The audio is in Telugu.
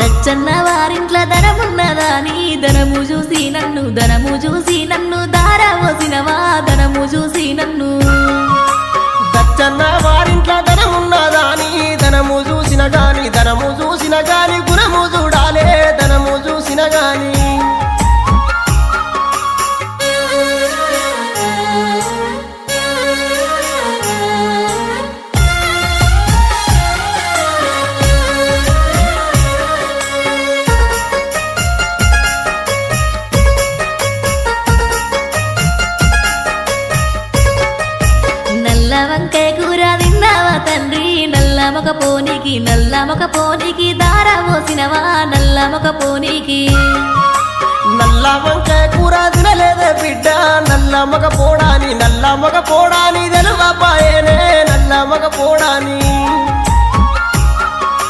దచ్చన్న వారింట్ల ధనమున్నదాని ధనము చూసి నన్ను ధనము వంకాయ కూర తిన్నావా తండ్రి? నల్ల మొక పోనీకి నల్ల మొక పోనీకి దారవోసినవా నల్ల మొక పోనీకి. నల్ల వంకాయ కూర తినలేదే బిడ్డ. నల్ల మగ పోడాని నల్ల మగ పోడాని తెలువపాయనే. పాయనే